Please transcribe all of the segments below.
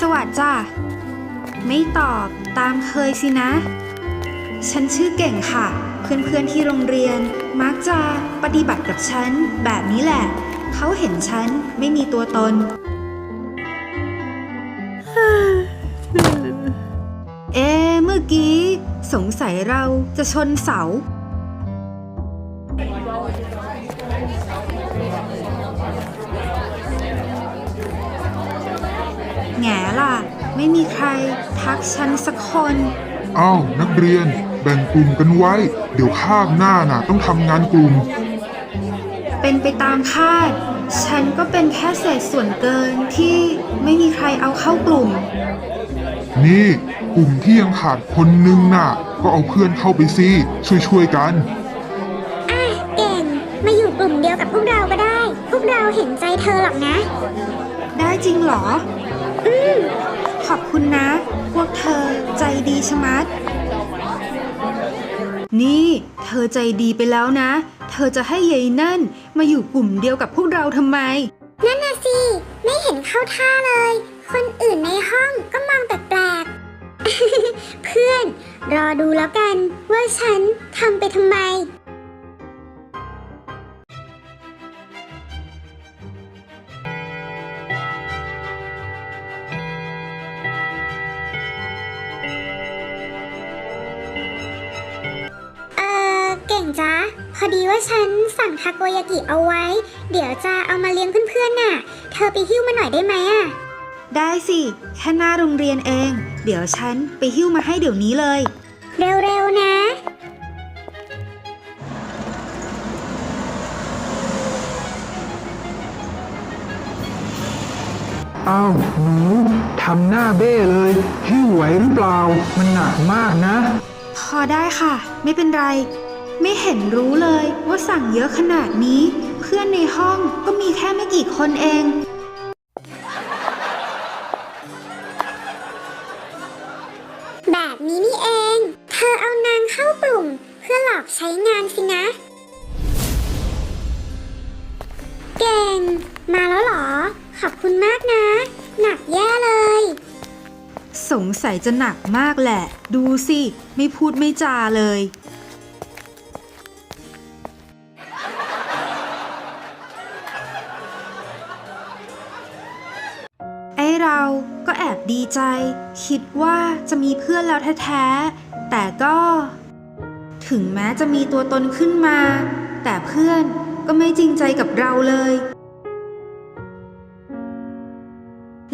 สวัสดิ์จ้ะ ไม่ตอบตามเคยสินะ ฉันชื่อเก่งค่ะ เพื่อนๆที่โรงเรียน มักจะปฏิบัติกับฉันแบบนี้แหละ เขาเห็นฉันไม่มีตัวตน เอ๊เมื่อกี้ สงสัยเราจะชนเสา ล่ะ ไม่มีใครทักฉันสักคนอ้าวนักเรียน แบ่งกลุ่มกันไว้ เดี๋ยวข้างหน้าน่ะ ต้องทำงานกลุ่ม เป็นไปตามคาด ฉันก็เป็นแค่เศษส่วนเกินที่ไม่มีใครเอาเข้ากลุ่ม นี่กลุ่มที่ยังขาดคนนึงน่ะ ก็เอาเพื่อนเข้าไปสิช่วยๆกัน อะเก่ง มาอยู่กลุ่มเดียวกับพวกเราก็ได้ พวกเราเห็นใจเธอหรอกนะ ได้จริงเหรออืม ขอบคุณนะ พวกเธอใจดีชะมัด นี่เธอใจดีไปแล้วนะ เธอจะให้ยายนั่นมาอยู่กลุ่มเดียวกับพวกเราทำไม นั่นน่ะสิ ไม่เห็นเข้าท่าเลย คนอื่นในห้องก็มองแปลกๆ เพื่อน รอดูแล้วกันว่าฉันทำไปทำไม ว่าฉันสั่งทาโกยากิเอาไว้ เดี๋ยวจะเอามาเลี้ยงเพื่อนๆน่ะ เธอไปหิ้วมาหน่อยได้ไหมอะ ได้สิ แค่หน้าโรงเรียนเอง เดี๋ยวฉันไปหิ้วมาให้เดี๋ยวนี้เลย เร็วๆนะ อ้าวหนูทำหน้าเบ้เลยหิ้วไหวหรือเปล่า มันหนักมากนะ พอได้ค่ะ ไม่เป็นไร ไม่เห็นรู้เลยว่าสั่งเยอะขนาดนี้ เพื่อนในห้องก็มีแค่ไม่กี่คนเอง แบบนี้นี่เอง เธอเอานางเข้ากลุ่ม เพื่อหลอกใช้งานสินะ เก่ง มาแล้วเหรอ ขอบคุณมากนะ หนักแย่เลย สงสัยจะหนักมากแหละ ดูสิ ไม่พูดไม่จาเลย ใจ คิดว่าจะมีเพื่อนแล้วแท้ๆ แต่ก็ ถึงแม้จะมีตัวตนขึ้นมา แต่เพื่อนก็ไม่จริงใจกับเราเลย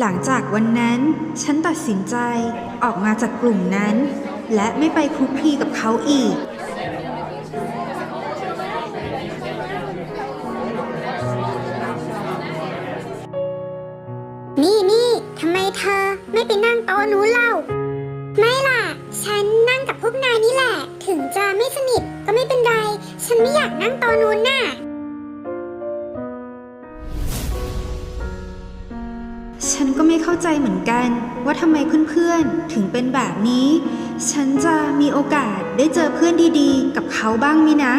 หลังจากวันนั้น ฉันตัดสินใจออกมาจากกลุ่มนั้น และไม่ไปคลุกคลีกับเขาอีกนี่นี่ทำไมเธอ ไม่ไปนั่งโต๊ะนู้นเล่า ไม่ล่ะ ฉันนั่งกับพวกนายนี่แหละ ถึงจะไม่สนิทก็ไม่เป็นไร ฉันไม่อยากนั่งโต๊ะนู้นน่ะ ฉันก็ไม่เข้าใจเหมือนกันว่าทำไมเพื่อนๆ ถึงเป็นแบบนี้ ฉันจะมีโอกาสได้เจอเพื่อนดีๆ กับเขาบ้างไหมนะ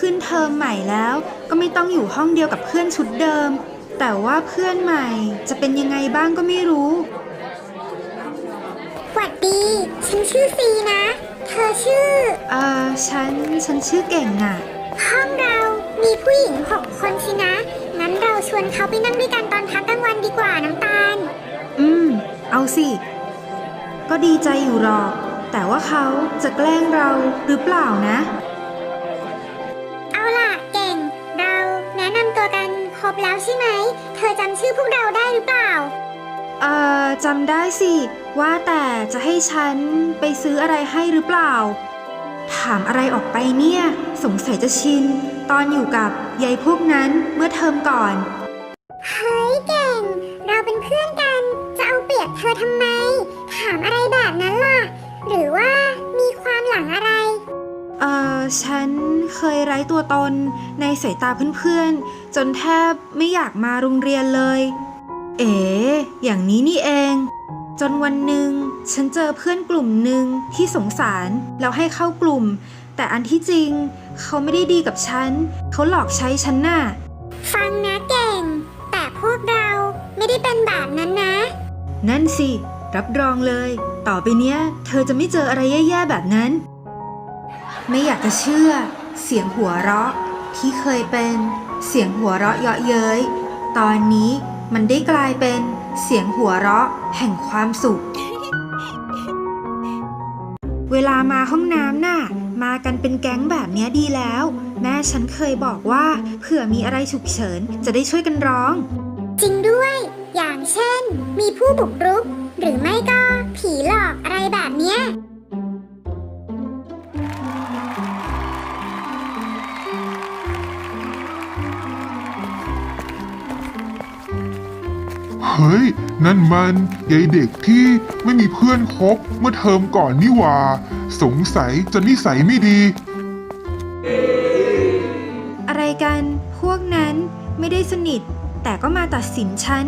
ขึ้นเทอมใหม่แล้ว ก็ไม่ต้องอยู่ห้องเดียวกับเพื่อนชุดเดิม แต่ว่าเพื่อนใหม่จะเป็นยังไงบ้างก็ไม่รู้หวัดดี ฉันชื่อซีนะ เธอชื่อ เอ่อฉันฉันชื่อเก่งน่ะห้องเรามีผู้หญิงหกคนสินะ งั้นเราชวนเขาไปนั่งด้วยกันตอนพักกลางวันดีกว่าน้ำตาล อืม เอาสิ ก็ดีใจอยู่หรอก แต่ว่าเขาจะแกล้งเราหรือเปล่านะ อจำชื่อพวกเราได้หรือเปล่า เอ่อจำได้สิ ว่าแต่จะให้ฉันไปซื้ออะไรให้หรือเปล่า ถามอะไรออกไปเนี่ย สงสัยจะชิน ตอนอยู่กับยายพวกนั้นเมื่อเทอมก่อน เฮ้ยเก่ง เราเป็นเพื่อนกัน จะเอาเปรียบเธอทำไม ถามอะไรแบบนั้นล่ะ หรือว่ามีความหลังอะไร เอ่อฉันเคยไร้ตัวตนในสายตาเพื่อนๆ จนแทบไม่อยากมาโรงเรียนเลย เอ๋อย่างนี้นี่เอง จนวันหนึ่งฉันเจอเพื่อนกลุ่มหนึ่งที่สงสารแล้วให้เข้ากลุ่ม แต่อันที่จริง เขาไม่ได้ดีกับฉัน เขาหลอกใช้ฉันน่ะ ฟังนะเก่ง แต่พวกเราไม่ได้เป็นแบบนั้นนะ นั่นสิ รับรองเลย ต่อไปเนี้ย เธอจะไม่เจออะไรแย่ๆแบบนั้น ไม่อยากจะเชื่อ เสียงหัวเราะที่เคยเป็น เสียงหัวเราะเยาะเย้ย ตอนนี้มันได้กลายเป็นเสียงหัวเราะแห่งความสุข เวลามาห้องน้ำน่ะ มากันเป็นแก๊งแบบนี้ดีแล้ว แม่ฉันเคยบอกว่าเผื่อมีอะไรฉุกเฉินจะได้ช่วยกันร้อง จริงด้วย อย่างเช่น มีผู้บุกรุก หรือไม่ก็ผีหลอกอะไรแบบเนี้ย ฮ้ย นั่นมันยายเด็กที่ไม่มีเพื่อนคบเมื่อเทอมก่อนนี่หว่า สงสัยจะนิสัยไม่ดี อะไรกัน พวกนั้นไม่ได้สนิท แต่ก็มาตัดสินฉัน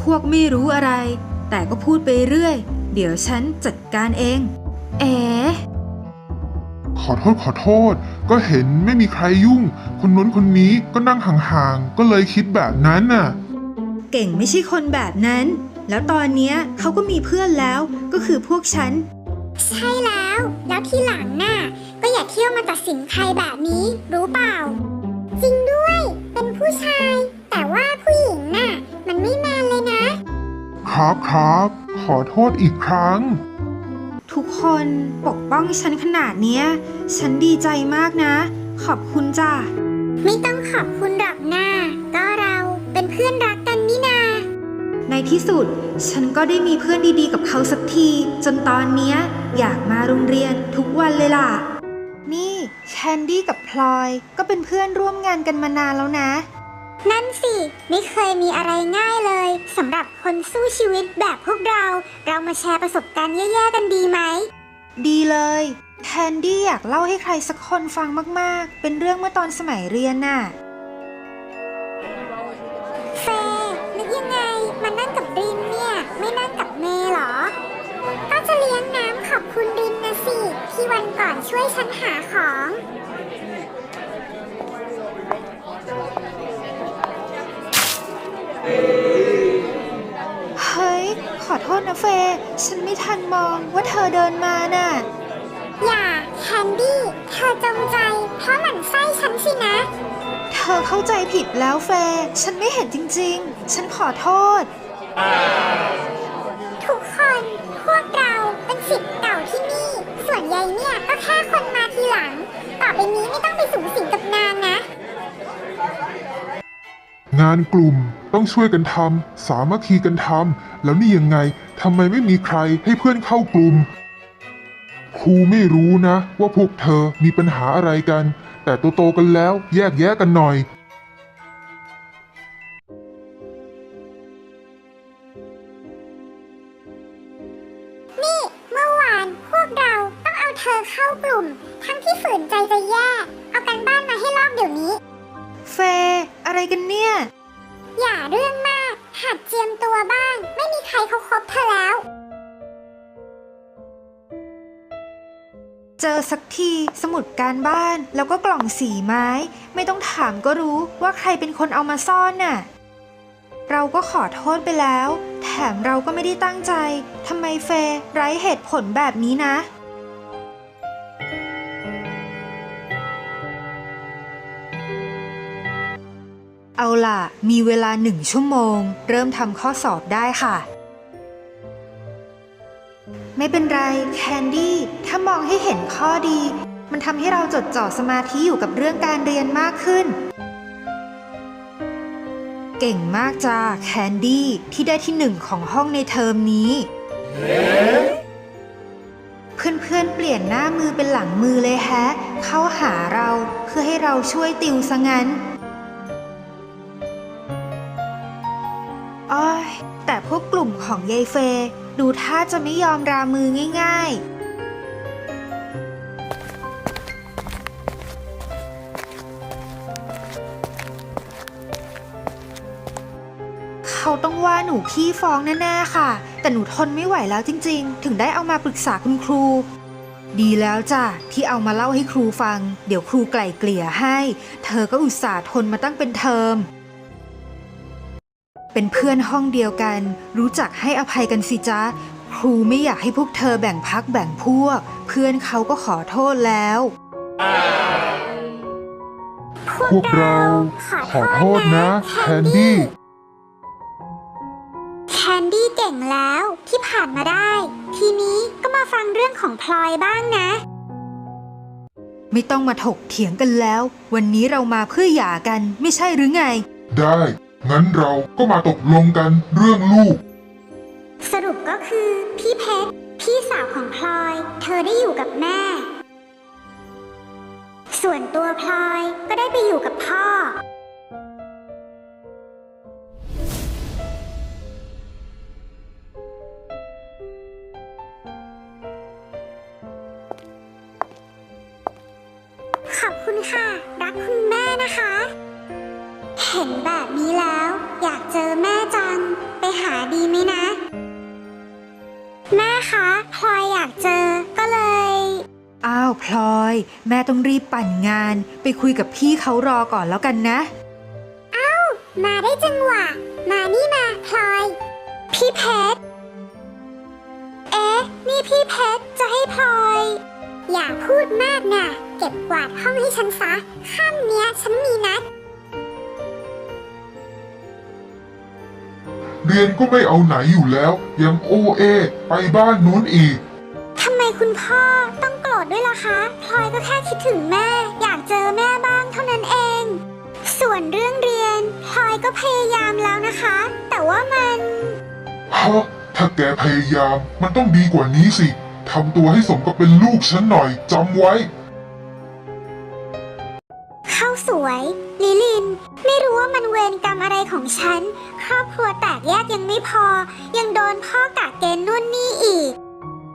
พวกไม่รู้อะไร แต่ก็พูดไปเรื่อย เดี๋ยวฉันจัดการเอง เอ๋ขอโทษขอโทษ ก็เห็นไม่มีใครยุ่ง คนนู้นคนนี้ก็นั่งห่างๆ ก็เลยคิดแบบนั้นน่ะ เก่งไม่ใช่คนแบบนั้น แล้วตอนเนี้ยเขาก็มีเพื่อนแล้วก็คือพวกฉัน ใช่แล้ว แล้วทีหลังน่ะก็อย่าเที่ยวมาตัดสินใครแบบนี้ รู้เปล่า จริงด้วย เป็นผู้ชาย แต่ว่าผู้หญิงน่ะ มันไม่แมนเลยนะ ครับครับ ขอโทษอีกครั้ง ทุกคนปกป้องฉันขนาดเนี้ย ฉันดีใจมากนะ ขอบคุณจ้ะ ไม่ต้องขอบคุณหรอกนะก็เรา เป็นเพื่อนรักกันนี่นา ในที่สุด ฉันก็ได้มีเพื่อนดีๆกับเขาสักที จนตอนเนี้ยอยากมาโรงเรียนทุกวันเลยล่ะ นี่แคนดี้กับพลอยก็เป็นเพื่อนร่วมงานกันมานานแล้วนะ นั่นสิ ไม่เคยมีอะไรง่ายเลยสำหรับคนสู้ชีวิตแบบพวกเรา เรามาแชร์ประสบการณ์แย่ๆกันดีไหม ดีเลยแคนดี้อยากเล่าให้ใครสักคนฟังมากๆ เป็นเรื่องเมื่อตอนสมัยเรียนน่ะ ก่อนช่วยฉันหาของ เฮ้ย ขอโทษนะเฟย์ฉันไม่ทันมองว่าเธอเดินมาน่ะ อย่าแคนดี้ เธอจงใจ เพราะหมั่นไส้ฉันสินะ เธอเข้าใจผิดแล้วเฟย์ฉันไม่เห็นจริง ๆ ฉันขอโทษ ไปนี้ไม่ต้องไปสูงสิงกับนางนะ งานกลุ่มต้องช่วยกันทำสามัคคีกันทำแล้วนี่ยังไงทำไมไม่มีใครให้เพื่อนเข้ากลุ่มครูไม่รู้นะ ว่าพวกเธอมีปัญหาอะไรกัน แต่โตๆกันแล้วแยกแยะกันหน่อย ดี๋ยวนี้ เฟย์อะไรกันเนี่ย อย่าเรื่องมาก หัดเจียมตัวบ้าง ไม่มีใครเขาคบเธอแล้ว เจอสักทีสมุดการบ้านแล้วก็กล่องสีไม้ ไม่ต้องถามก็รู้ว่าใครเป็นคนเอามาซ่อนน่ะ เราก็ขอโทษไปแล้ว แถมเราก็ไม่ได้ตั้งใจทำไมเฟย์ไร้เหตุผลแบบนี้นะ เอาล่ะ มีเวลาหนึ่งชั่วโมง เริ่มทำข้อสอบได้ค่ะ ไม่เป็นไรแคนดี้ ถ้ามองให้เห็นข้อดี มันทำให้เราจดจ่อสมาธิอยู่กับเรื่องการเรียนมากขึ้น เก่งมากจ้าแคนดี้ ที่ได้ที่หนึ่งของห้องในเทอมนี้ เพื่อนๆเปลี่ยนหน้ามือเป็นหลังมือเลยแฮะ เข้าหาเราเพื่อให้เราช่วยติวซะงั้น ของยายเฟยดูท่าจะไม่ยอมรามือง่ายๆเขาเขาต้องว่าหนูขี้ฟ้องแน่ๆค่ะ แต่หนูทนไม่ไหวแล้วจริง ๆ ถึงได้เอามาปรึกษาคุณครู ดีแล้วจ้ะที่เอามาเล่าให้ครูฟัง เดี๋ยวครูไกล่เกลี่ยให้ เธอก็อุตส่าห์ทนมาตั้งเป็นเทอม เป็นเพื่อนห้องเดียวกัน รู้จักให้อภัยกันสิจ๊ะ ครูไม่อยากให้พวกเธอแบ่งพักแบ่งพวก เพื่อนเขาก็ขอโทษแล้ว พวกเราขอโทษนะแคนดี้ แคนดี้เก่งแล้วที่ผ่านมาได้ ทีนี้ก็มาฟังเรื่องของพลอยบ้างนะ ไม่ต้องมาถกเถียงกันแล้ว วันนี้เรามาเพื่อหย่ากันไม่ใช่หรือไง ได้ งั้นเราก็มาตกลงกันเรื่องลูก สรุปก็คือพี่เพชรพี่สาวของพลอย เธอได้อยู่กับแม่ ส่วนตัวพลอยก็ได้ไปอยู่กับพ่อ ขอบคุณค่ะ รักคุณแม่นะคะ ห็นแบบนี้แล้ว อยากเจอแม่จัง ไปหาดีไหมนะ แม่คะพลอยอยากเจอก็เลย อ้าวพลอย แม่ต้องรีบปั่นงาน ไปคุยกับพี่เขารอก่อนแล้วกันนะ มาได้จังหวะ มานี่มาพลอย พี่เพชร เอ๊ะ นี่พี่เพชรจะให้พลอย อย่าพูดมากนะเก็บกวาดห้องให้ฉันซะค่ำเนี้ยฉันมีนัด เรียนก็ไม่เอาไหนอยู่แล้ว ยังโอเอ ไปบ้านนู้นอีก ทำไมคุณพ่อต้องโกรธด้วยล่ะคะพลอยก็แค่คิดถึงแม่ อยากเจอแม่บ้างเท่านั้นเอง ส่วนเรื่องเรียนพลอยก็พยายามแล้วนะคะ แต่ว่ามัน ฮะ ถ้าแกพยายามมันต้องดีกว่านี้สิ ทำตัวให้สมกับเป็นลูกฉันหน่อยจำไว้ ข้าวสวย ลิลิน ไม่รู้ว่ามันเวรกรรมอะไรของฉัน ครอบครัวแตกแยกยังไม่พอ ยังโดนพ่อกะเกณฑ์นู่นนี่อีก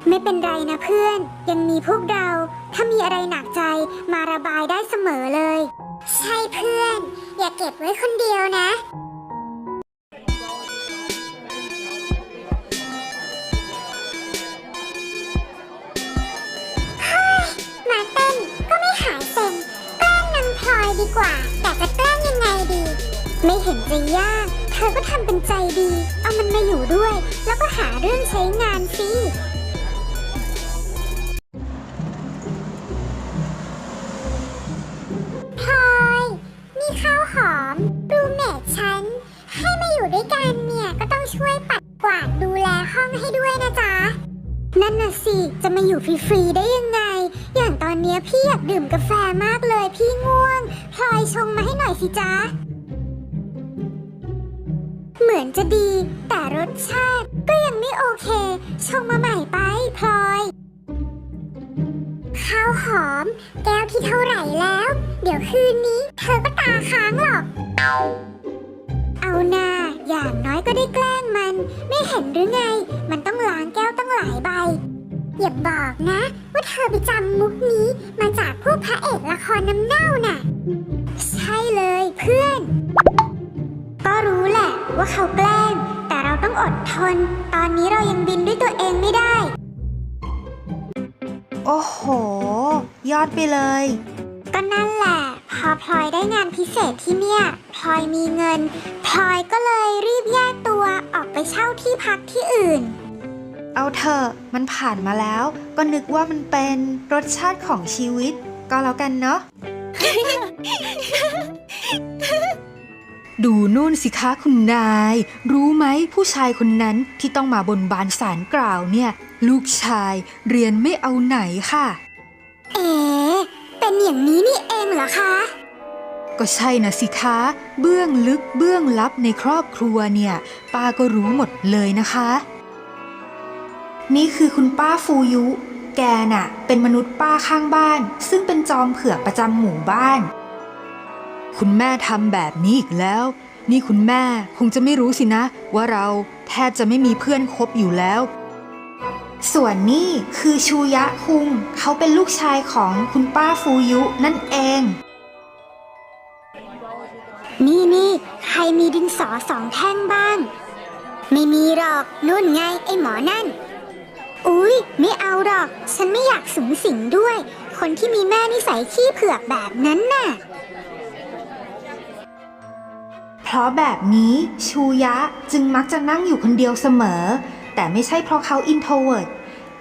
ไม่เป็นไรนะเพื่อน ยังมีพวกเรา ถ้ามีอะไรหนักใจมาระบายได้เสมอเลย ใช่เพื่อน อย่าเก็บไว้คนเดียวนะมาเต้นก็ไม่หายเซ็งแกล้งนางพลอยดีกว่า ไม่เห็นจะยาก เธอก็ทำเป็นใจดี เอามันมาอยู่ด้วย แล้วก็หาเรื่องใช้งานสิพลอยนี่ข้าวหอมรูเมทฉัน ให้มาอยู่ด้วยกันเนี่ย ก็ต้องช่วยปัดกวาดดูแลห้องให้ด้วยนะจ๊ะ นั่นน่ะสิ จะมาอยู่ฟรีๆได้ยังไง อย่างตอนเนี้ยพี่อยากดื่มกาแฟมากเลยพี่ง่วงพลอยชงมาให้หน่อยสิจ๊ะ อนจะดี แต่รสชาติก็ยังไม่โอเค ชงมาใหม่ไปพลอย ข้าวหอม แก้วที่เท่าไหร่แล้ว เดี๋ยวคืนนี้ เธอก็ตาค้างหรอก เอาหน้าอย่างน้อยก็ได้แกล้งมัน ไม่เห็นหรือไง มันต้องล้างแก้วตั้งหลายใบ อย่าบอกนะ ว่าเธอไปจำมุกนี้มาจากพวกพระเอกละครน้ำเน่าน่ะ ใช่เลยเพื่อน ก็รู้แหละว่าเขาแกล้ง แต่เราต้องอดทน ตอนนี้เรายังบินด้วยตัวเองไม่ได้ โอ้โห ยอดไปเลย ก็นั่นแหละ พอพลอยได้งานพิเศษที่เนี่ย พลอยมีเงิน พลอยก็เลยรีบแยกตัวออกไปเช่าที่พักที่อื่น เอาเถอะ มันผ่านมาแล้ว ก็นึกว่ามันเป็นรสชาติของชีวิต ก็แล้วกันเนาะ ดูนู่นสิคะคุณนาย รู้ไหมผู้ชายคนนั้นที่ต้องมาบนบานสารกล่าวเนี่ย ลูกชายเรียนไม่เอาไหนค่ะ เอ๋เป็นอย่างนี้นี่เองเหรอคะ ก็ใช่นะสิคะ เบื้องลึกเบื้องลับในครอบครัวเนี่ยป้าก็รู้หมดเลยนะคะ นี่คือคุณป้าฟูยุ แกน่ะ เป็นมนุษย์ป้าข้างบ้าน ซึ่งเป็นจอมเผือกประจำหมู่บ้าน คุณแม่ทำแบบนี้อีกแล้ว นี่คุณแม่คงจะไม่รู้สินะ ว่าเราแทบจะไม่มีเพื่อนคบอยู่แล้ว ส่วนนี่คือชูยะคุง เขาเป็นลูกชายของคุณป้าฟูยุนั่นเอง นี่นี่ใครมีดินสอสองแท่งบ้าง ไม่มีหรอกนู่นไงไอ้หมอนั่น อุ๊ย ไม่เอาหรอก ฉันไม่อยากสูงสิงด้วย คนที่มีแม่นิสัยขี้เผือกแบบนั้นน่ะ ราะแบบนี้ชูยะจึงมักจะนั่งอยู่คนเดียวเสมอ แต่ไม่ใช่เพราะเขาอินโทรเวิร์ต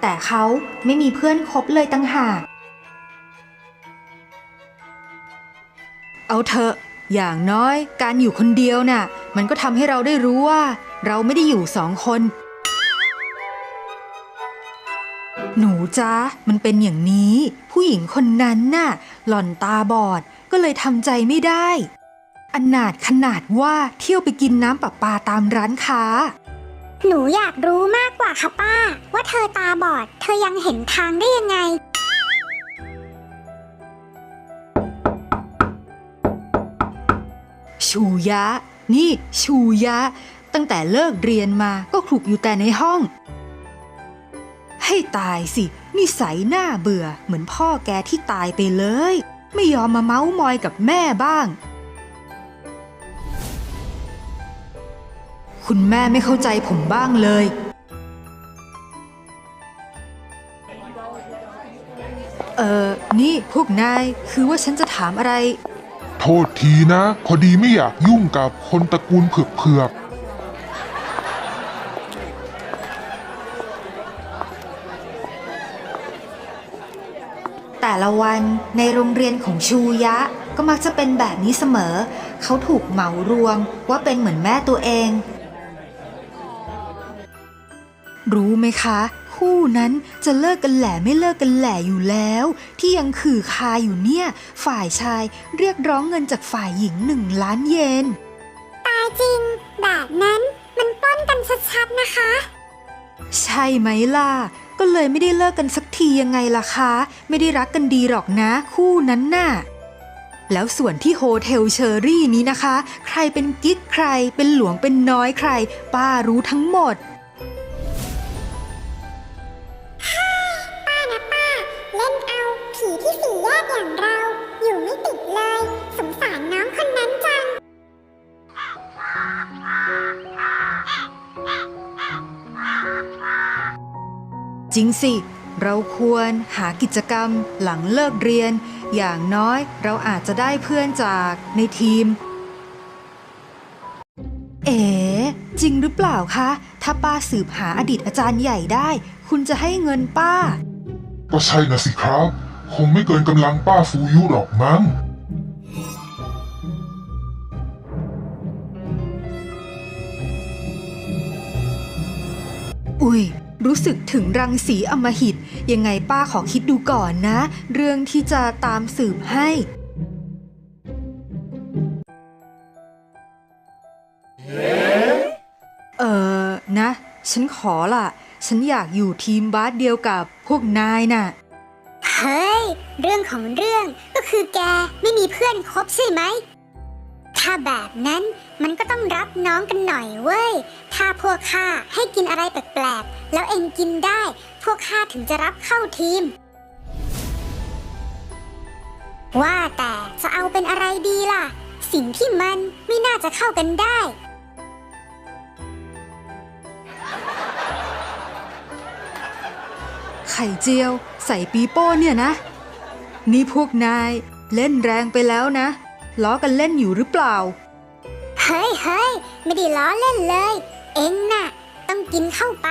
แต่เขาไม่มีเพื่อนคบเลยตั้งหาก เอาเถอะ อย่างน้อยการอยู่คนเดียวน่ะ มันก็ทำให้เราได้รู้ว่า เราไม่ได้อยู่สองคน หนูจ้ามันเป็นอย่างนี้ ผู้หญิงคนนั้นน่ะ หล่อนตาบอดก็เลยทำใจไม่ได้ อนาถขนาดว่าเที่ยวไปกินน้ำประปาตามร้านค้า หนูอยากรู้มากกว่าค่ะป้า ว่าเธอตาบอด เธอยังเห็นทางได้ยังไง ชูยะ นี่ชูยะ ตั้งแต่เลิกเรียนมาก็คลุกอยู่แต่ในห้อง ให้ตายสินิสัยหน้าเบื่อเหมือนพ่อแกที่ตายไปเลย ไม่ยอมมาเม้ามอยกับแม่บ้าง คุณแม่ไม่เข้าใจผมบ้างเลย เออนี่พวกนาย คือว่าฉันจะถามอะไร โทษทีนะ พอดีไม่อยากยุ่งกับคนตระกูลเผือกแต่ละวันในโรงเรียนของชูยะ ก็มักจะเป็นแบบนี้เสมอ เขาถูกเหมารวมว่าเป็นเหมือนแม่ตัวเอง รู้ไหมคะ คู่นั้นจะเลิกกันแหล่ไม่เลิกกันแหล่อยู่แล้ว ที่ยังขื่อคาอยู่เนี่ย ฝ่ายชายเรียกร้องเงินจากฝ่ายหญิงหนึ่งล้านเยน ตายจริง แบบนั้นมันปล้นกันชัดๆนะคะ ใช่ไหมล่ะ ก็เลยไม่ได้เลิกกันสักทียังไงล่ะคะ ไม่ได้รักกันดีหรอกนะ คู่นั้นน่ะแล้วส่วนที่โฮเทลเชอรี่นี้นะคะ ใครเป็นกิ๊กใครเป็นหลวงเป็นน้อยใคร ป้ารู้ทั้งหมด จริงสิ เราควรหากิจกรรมหลังเลิกเรียน อย่างน้อยเราอาจจะได้เพื่อนจากในทีม เอ๋จริงหรือเปล่าคะ ถ้าป้าสืบหาอดีตอาจารย์ใหญ่ได้ คุณจะให้เงินป้าๆก็ใช่นะสิครับ คงไม่เกินกำลังป้าฟูยุหรอกมั้ง อุ้ย รู้สึกถึงรังสีอมหิต ยังไงป้าขอคิดดูก่อนนะ เรื่องที่จะตามสืบให้เออนะ ฉันขอล่ะ ฉันอยากอยู่ทีมบาสเดียวกับพวกนายน่ะ เฮ้ย เรื่องของเรื่องก็คือแกไม่มีเพื่อนคบใช่ไหม ถ้าแบบนั้นมันก็ต้องรับน้องกันหน่อยเว้ย ถ้าพวกข้าให้กินอะไรแปลกๆ แล้วเองกินได้ พวกข้าถึงจะรับเข้าทีม ว่าแต่จะเอาเป็นอะไรดีล่ะ สิ่งที่มันไม่น่าจะเข้ากันได้ ไข่เจียว ใส่ปีโป้เนี่ยนะ นี่พวกนายเล่นแรงไปแล้วนะ ล้อกันเล่นอยู่หรือเปล่า เฮ้ยเฮ้ยไม่ได้ล้อเล่นเลย เอ็งน่ะ ต้องกินเข้าไป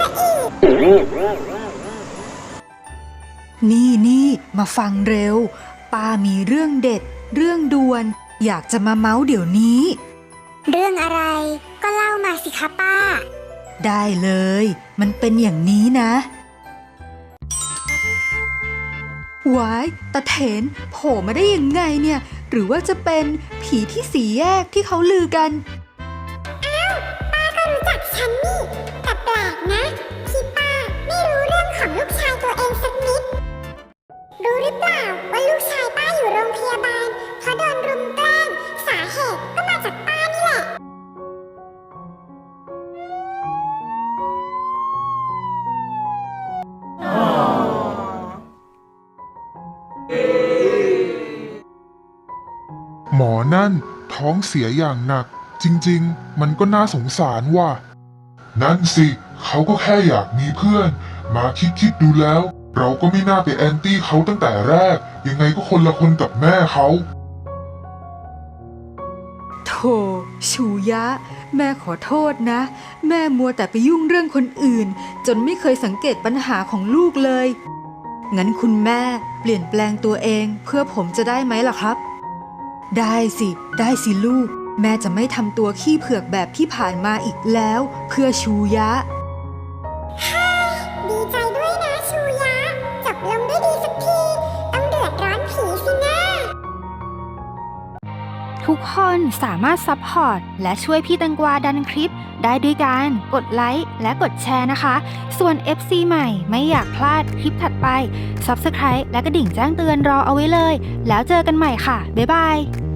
นผีซะอีกนี่นี่มาฟังเร็ว ป้ามีเรื่องเด็ด เรื่องด่วน อยากจะมาเมาส์เดี๋ยวนี้ เรื่องอะไรก็เล่ามาสิคะป้า ได้เลย มันเป็นอย่างนี้นะวายตาเถนโผล่มาได้ยังไงเนี่ย หรือว่าจะเป็นผีที่สีแยกที่เขาลือกัน ท้องเสียอย่างหนัก จริง ๆ มันก็น่าสงสารว่ะ นั่นสิ เขาก็แค่อยากมีเพื่อน มาคิดคิดๆดูแล้ว เราก็ไม่น่าไปแอนตี้เขาตั้งแต่แรก ยังไงก็คนละคนกับแม่เขาโธ่ชูยะ แม่ขอโทษนะ แม่มัวแต่ไปยุ่งเรื่องคนอื่น จนไม่เคยสังเกตปัญหาของลูกเลย งั้นคุณแม่เปลี่ยนแปลงตัวเองเพื่อผมจะได้ไหมล่ะครับ ได้สิ ได้สิลูก แม่จะไม่ทำตัวขี้เผือกแบบที่ผ่านมาอีกแล้ว เพื่อชูยะดีใจด้วยนะชูยะ จบลงด้วยดีสักที ต้องเดือดร้อนผีสินะ ทุกคนสามารถซัพพอร์ตและช่วยพี่แตังกวาดันคลิป ได้ด้วยการกดไลค์และกดแชร์นะคะ ส่วน FC ใหม่ไม่อยากพลาดคลิปถัดไป Subscribe และกระดิ่งแจ้งเตือนรอเอาไว้เลย แล้วเจอกันใหม่ค่ะ บ๊ายบาย